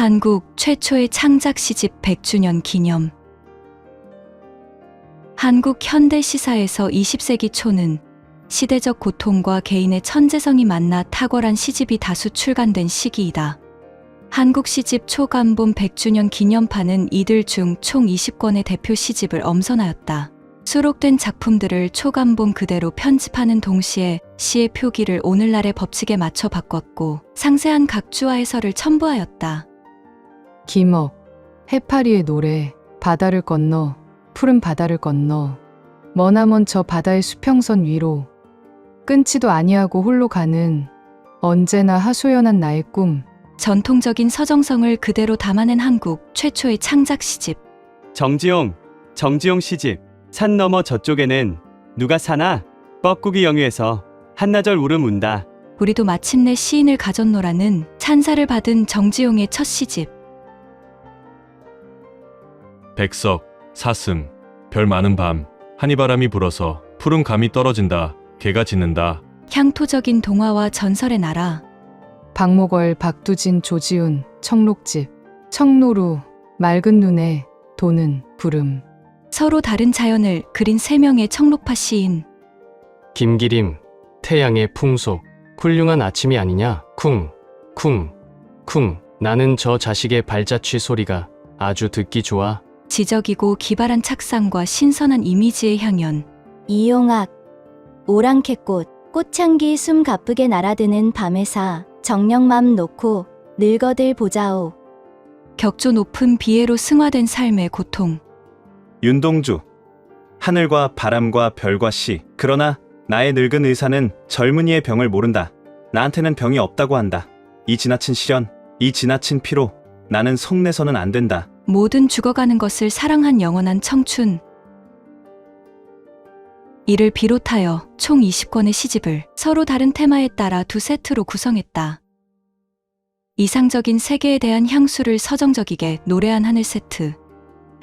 한국 최초의 창작 시집 100주년 기념. 한국 현대 시사에서 20세기 초는 시대적 고통과 개인의 천재성이 만나 탁월한 시집이 다수 출간된 시기이다. 한국 시집 초간본 100주년 기념판은 이들 중 총 20권의 대표 시집을 엄선하였다. 수록된 작품들을 초간본 그대로 편집하는 동시에 시의 표기를 오늘날의 법칙에 맞춰 바꿨고 상세한 각주와 해설을 첨부하였다. 김억, 해파리의 노래, 바다를 건너, 푸른 바다를 건너, 머나먼 저 바다의 수평선 위로, 끊지도 아니하고 홀로 가는 언제나 하소연한 나의 꿈, 전통적인 서정성을 그대로 담아낸 한국 최초의 창작 시집. 정지용, 정지용 시집. 산 너머 저쪽에는 누가 사나? 뻐꾸기 영유에서 한나절 울음 운다. 우리도 마침내 시인을 가졌노라는 찬사를 받은 정지용의 첫 시집. 백석, 사슴, 별 많은 밤, 한이바람이 불어서 푸른 감이 떨어진다. 개가 짖는다. 향토적인 동화와 전설의 나라. 박목월, 박두진, 조지훈, 청록집, 청노루, 맑은 눈에 도는 구름. 서로 다른 자연을 그린 세 명의 청록파 시인. 김기림, 태양의 풍속, 훌륭한 아침이 아니냐? 쿵, 쿵, 쿵. 나는 저 자식의 발자취 소리가 아주 듣기 좋아. 지적이고 기발한 착상과 신선한 이미지의 향연. 이용학, 오랑캐꽃, 꽃향기 숨 가쁘게 날아드는 밤에사, 정령맘 놓고 늙어들 보자오. 격조 높은 비애로 승화된 삶의 고통. 윤동주. 하늘과 바람과 별과 시. 그러나 나의 늙은 의사는 젊은이의 병을 모른다. 나한테는 병이 없다고 한다. 이 지나친 시련, 이 지나친 피로 나는 속내서는 안 된다. 모든 죽어가는 것을 사랑한 영원한 청춘. 이를 비롯하여 총 20권의 시집을 서로 다른 테마에 따라 두 세트로 구성했다. 이상적인 세계에 대한 향수를 서정적이게 노래한 하늘 세트.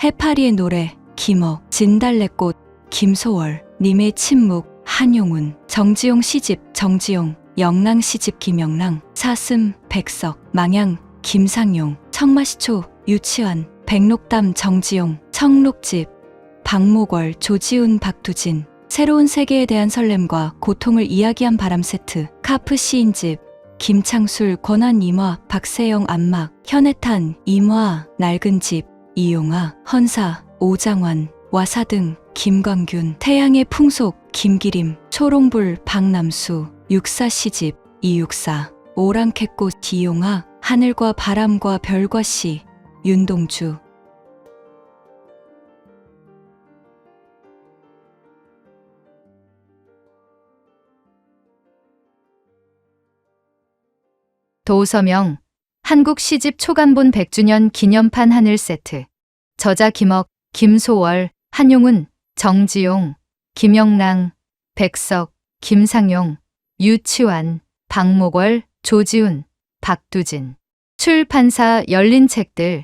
해파리의 노래, 김억, 진달래꽃, 김소월, 님의 침묵, 한용운, 정지용 시집, 정지용, 영랑 시집, 김영랑, 사슴, 백석, 망양, 김상용, 청마시초, 유치환, 백록담, 정지용, 청록집, 박목월, 조지훈, 박두진, 새로운 세계에 대한 설렘과 고통을 이야기한 바람 세트, 카프 시인집, 김창술, 권한 이화, 박세영 안막, 현해탄, 임화, 낡은 집, 이용아, 헌사, 오장환, 와사등, 김광균, 태양의 풍속, 김기림, 초롱불, 박남수, 육사 시집, 이육사, 오랑캐꽃, 기용아, 하늘과 바람과 별과 시, 윤동주. 도서명 한국 시집 초간본 100주년 기념판 하늘 세트. 저자 김억, 김소월, 한용운, 정지용, 김영랑, 백석, 김상용, 유치환, 박목월, 조지훈, 박두진. 출판사 열린 책들